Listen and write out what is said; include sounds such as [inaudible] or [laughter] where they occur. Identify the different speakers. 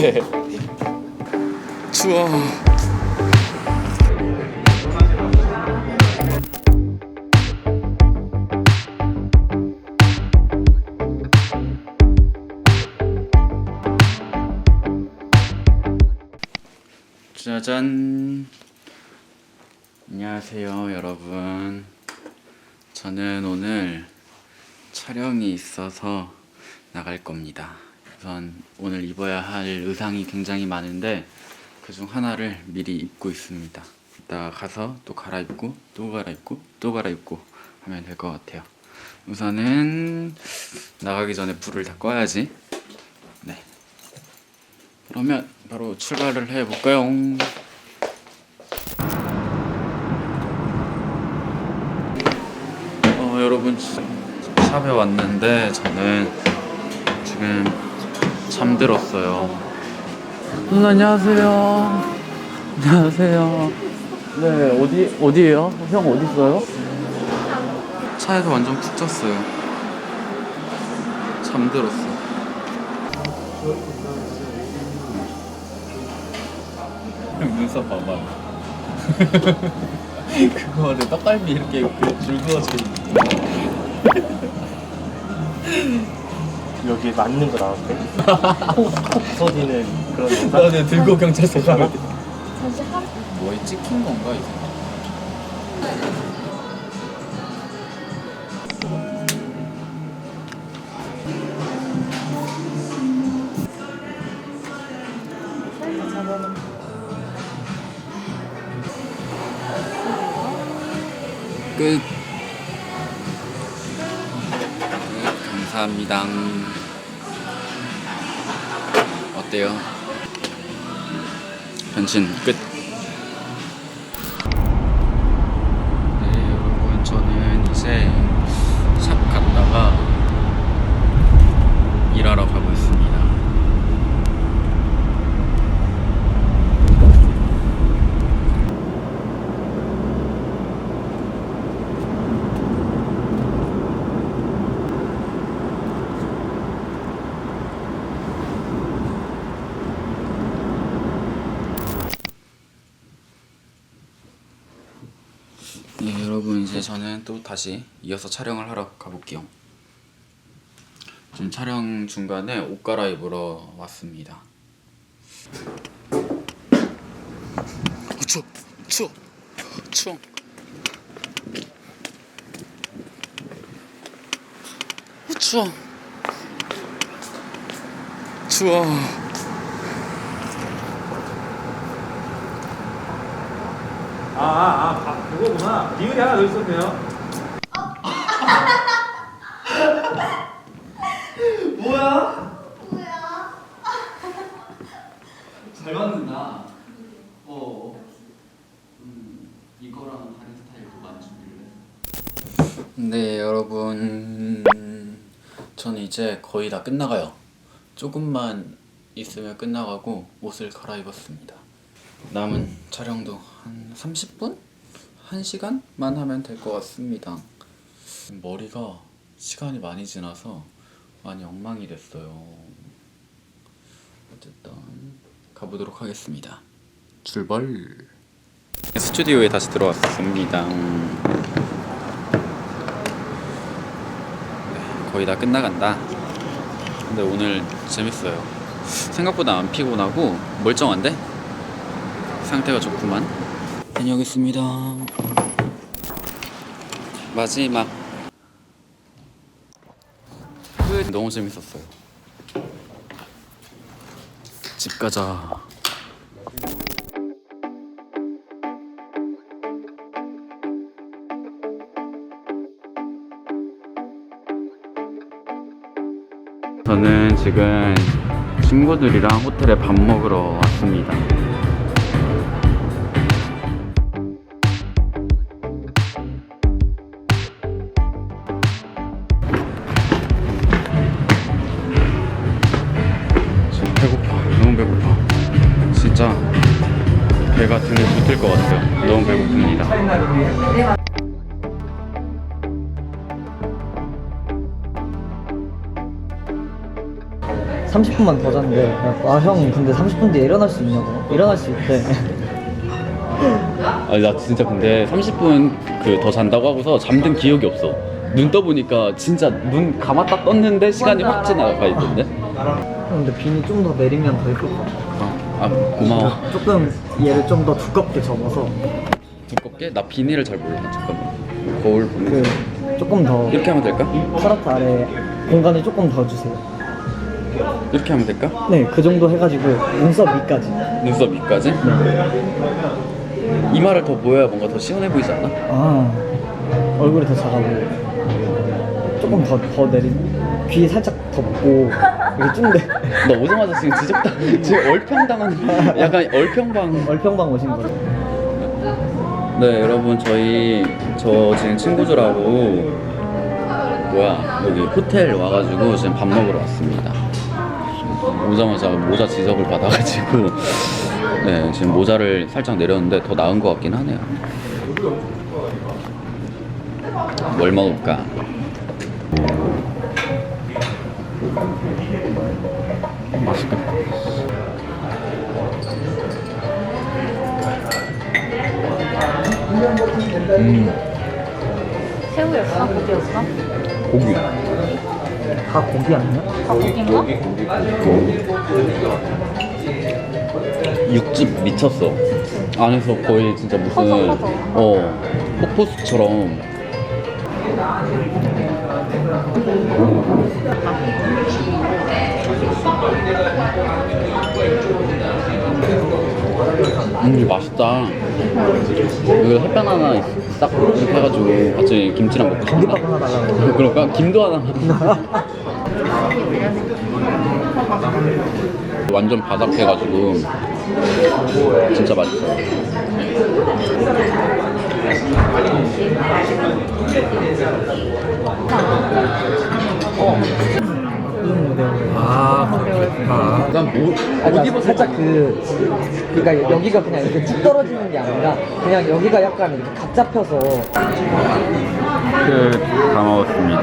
Speaker 1: 네. 추워. 짜잔. 안녕하세요, 여러분. 저는 오늘 촬영이 있어서 나갈 겁니다. 우선 오늘 입어야 할 의상이 굉장히 많은데 그 중 하나를 미리 입고 있습니다. 이따 가서 또 갈아입고 또 갈아입고 또 갈아입고 하면 될 것 같아요. 우선은 나가기 전에 불을 다 꺼야지. 네. 그러면 바로 출발을 해볼까요? 어, 여러분 샵에 왔는데 저는 지금 잠들었어요. 누나 안녕하세요. 안녕하세요. 네 어디 어디에요? 형 어디 있어요? 차에서 완전 푹 잤어요. 잠들었어. 형 눈썹 봐봐. [laughs] 그거 내 떡갈비 이렇게 줄 그어져 있는.
Speaker 2: 여기 맞는 거 나왔대? 콕, 콕 터지는 그런 영상?
Speaker 1: 나는 들고 경찰서 가야 돼.
Speaker 3: 잠시 한
Speaker 1: 뭐에 찍힌 건가 이제?
Speaker 3: 살짝 잡아놓은
Speaker 1: 끝. 감사합니다. 어때요? 변신 끝. 네, 여러분 저는 이제 샵 갔다가 일하러 가고 있습니다. 네, 여러분 이제 저는 또 다시 이어서 촬영을 하러 가볼게요. 지금 촬영 중간에 옷 갈아입으러 왔습니다. 어, 추워, 추워, 추워. 어, 추워. 추워.
Speaker 2: 아, 아, 아, 그거구나. 비율이 하나 더 있었네요. [laughs] 뭐야?
Speaker 3: 뭐야?
Speaker 1: 잘 맞는다. 어. 음, 이거랑 다른 스타일도 만져볼래? 네, 여러분. 저는 이제 거의 다 끝나가요. 조금만 있으면 끝나가고 옷을 갈아입었습니다. 남은 촬영도 한 30분? 1시간만 하면 될 것 같습니다. 머리가 시간이 많이 지나서 많이 엉망이 됐어요. 어쨌든 가보도록 하겠습니다. 출발. 스튜디오에 다시 들어왔습니다. 네, 거의 다 끝나간다. 근데 오늘 재밌어요. 생각보다 안 피곤하고 멀쩡한데 상태가 좋구만. 다녀오겠습니다. 마지막. 끝. 너무 재밌었어요. 집 가자. 저는 지금 친구들이랑 호텔에 밥 먹으러 왔습니다. 등에 붙을 것 같아요. 너무 배고픕니다.
Speaker 4: 30분만 더 잔대. 아형 근데 30분 뒤에 일어날 수 있냐고. 일어날 수 있대. [laughs]
Speaker 1: 아니 나 진짜 근데 30분 그 더 잔다고 하고서 잠든 기억이 없어. 눈 떠보니까 진짜 눈 감았다 떴는데 시간이 확 지나가 있던데.
Speaker 4: 형 근데 비니 좀더 내리면 더 예쁠 것 같아.
Speaker 1: 아 고마워.
Speaker 4: 조금 얘를 좀 더 두껍게 접어서
Speaker 1: 두껍게? 나 비닐을 잘 몰라. 잠깐만. 거울
Speaker 4: 그
Speaker 1: 보면
Speaker 4: 조금 더
Speaker 1: 이렇게 하면 될까?
Speaker 4: 서랍 아래 공간을 조금 더 주세요.
Speaker 1: 이렇게 하면 될까?
Speaker 4: 네, 그 정도 해가지고 눈썹 위까지.
Speaker 1: 눈썹 위까지? 이마를 더 보여야 뭔가 더 시원해 보이지 않아?
Speaker 4: 아 얼굴이 더 작아 보여. 조금 더 더 내리. 귀 살짝 덮고 쭉 내.
Speaker 1: 나 오자마자 지금 지적당 지금 얼평당한 약간 얼평방
Speaker 4: 얼평방 오신 거죠?
Speaker 1: 네 여러분 저희 저 지금 친구들하고 뭐야 여기 호텔 와가지고 지금 밥 먹으러 왔습니다 오자마자 모자 지적을 받아가지고 네 지금 모자를 살짝 내렸는데 더 나은 것 같긴 하네요 뭘 먹을까? 맛있겠다 음
Speaker 3: 새우였어? 고기였어?
Speaker 1: 고기
Speaker 4: 다 고기 아니야?
Speaker 3: 아 고기인가?
Speaker 1: 육즙 미쳤어. 안에서 거의 진짜 무슨. 어 폭포수처럼. 음 맛있다. 여기 햇반 하나 있- 딱 이렇게 해가지고 같이 김치랑 먹고 싶다.
Speaker 4: 공깃밥 하나 달라고. [laughs]
Speaker 1: 그럴까? 김도 하나. [laughs] 완전 바삭해가지고 진짜 맛있어. 아, 그렇구나. 난 뭐,
Speaker 4: 그러니까 살짝 그 그러니까 여기가 그냥 이렇게 쭉 떨어지는 게 아니라 그냥 여기가 약간 이렇게 각 잡혀서
Speaker 1: 끝 다 먹었습니다.